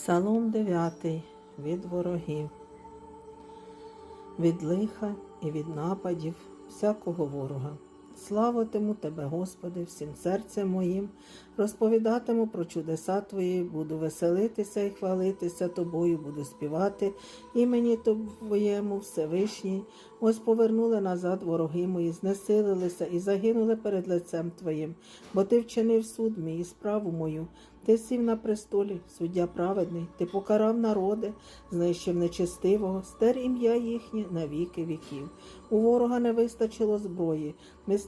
Псалом 9 від ворогів, від лиха і від нападів всякого ворога. Славитиму Тебе, Господи, всім серцем моїм, розповідатиму про чудеса Твої, буду веселитися і хвалитися Тобою, буду співати імені Твоєму Всевишній. Ось повернули назад вороги мої, знесилилися і загинули перед лицем Твоїм, бо Ти вчинив суд мій і справу мою. Ти сів на престолі, суддя праведний, ти покарав народи, знищив нечестивого, стер ім'я їхнє на віки віків. У ворога не вистачило зброї,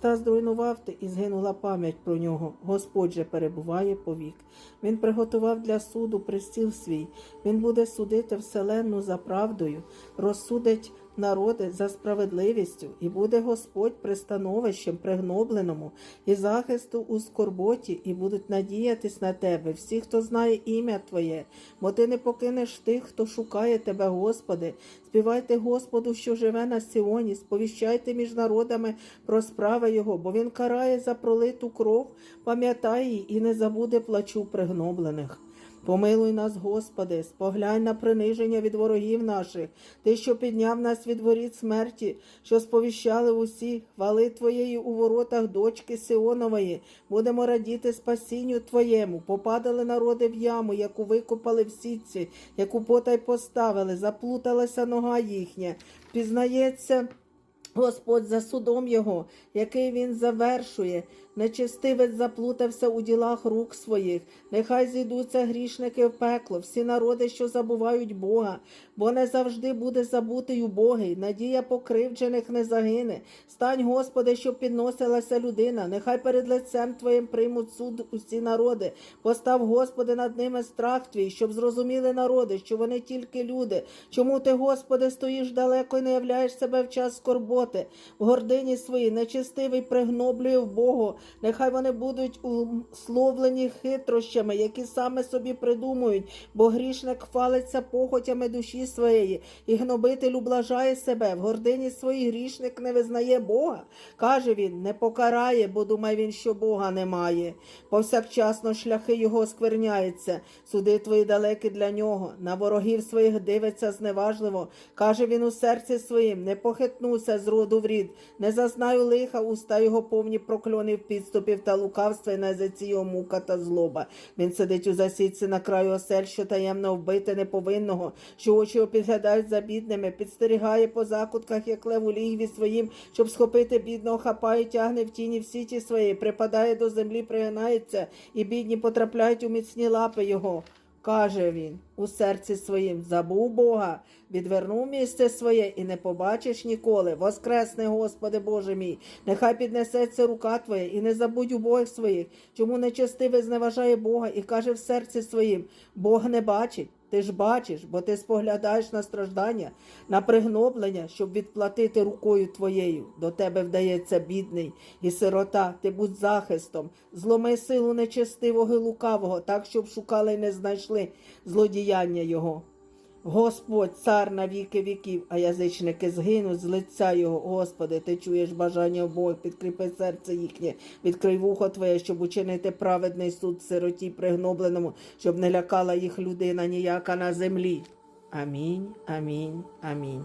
міста зруйнував ти і згинула пам'ять про нього. Господь же перебуває повік. Він приготував для суду пристіл свій, він буде судити вселенну за правдою, розсудить народи за справедливістю, і буде Господь пристановищем пригнобленому і захисту у скорботі, і будуть надіятись на тебе всі, хто знає ім'я Твоє, бо ти не покинеш тих, хто шукає тебе, Господи. Співайте Господу, що живе на Сіоні, сповіщайте між народами про справи Його, бо Він карає за пролиту кров, пам'ятай її і не забуде плачу пригноблених. Помилуй нас, Господи, споглянь на приниження від ворогів наших, Ти, що підняв нас від воріт смерті, що сповіщали усі, хвали Твоєї у воротах дочки Сионової, будемо радіти спасінню Твоєму, попадали народи в яму, яку викопали в сітці, яку потай поставили, заплуталася нога їхня, пізнається. Господь за судом його, який він завершує, нечестивець заплутався у ділах рук своїх. Нехай зійдуться грішники в пекло, всі народи, що забувають Бога, бо не завжди буде забутий убогий, надія покривджених не загине. Стань, Господи, щоб підносилася людина. Нехай перед лицем Твоїм приймуть суд усі народи. Постав, Господи, над ними страх Твій, щоб зрозуміли народи, що вони тільки люди. Чому ти, Господи, стоїш далеко і не являєш себе в час скорботи? В гордині своїй нечистивий пригноблює в Богу. Нехай вони будуть условлені хитрощами, які саме собі придумують, бо грішник хвалиться похотями душі своєї, і гнобитель ублажає себе. В гордині своїй грішник не визнає Бога. Каже він, не покарає, бо думає він, що Бога немає. Повсякчасно шляхи його скверняються, суди твої далекі для нього. На ворогів своїх дивиться зневажливо. Каже він у серці своїм, не похитнуся з роду в рід, не зазнаю лиха, уста його повні прокльонів, підступів та лукавства, і на язиці його мука та злоба. Він сидить у засідці на краю осель, що таємно вбити неповинного, що очі його підглядають за бідними, підстерігає по закутках, як лев у лігві своїм, щоб схопити бідного, хапає, тягне в тіні в сіті своєї, припадає до землі, пригинається, і бідні потрапляють у міцні лапи його. Каже він у серці своїм забув Бога, відвернув місце своє і не побачиш ніколи. Воскресне, Господи Боже мій, нехай піднесеться рука Твоя, і не забудь убогих своїх, чому нечестивий зневажає Бога і каже в серці своїм: Бог не бачить. Ти ж бачиш, бо ти споглядаєш на страждання, на пригноблення, щоб відплатити рукою твоєю. До тебе вдається бідний і сирота, ти будь захистом, зломи силу нечестивого і лукавого, так, щоб шукали і не знайшли злодіяння його. Господь, цар на віки віків, а язичники згинуть з лиця його. Господи, ти чуєш бажання обох, підкріпи серце їхнє, відкрий вухо Твоє, щоб учинити праведний суд сироті пригнобленому, щоб не лякала їх людина ніяка на землі. Амінь, амінь, амінь.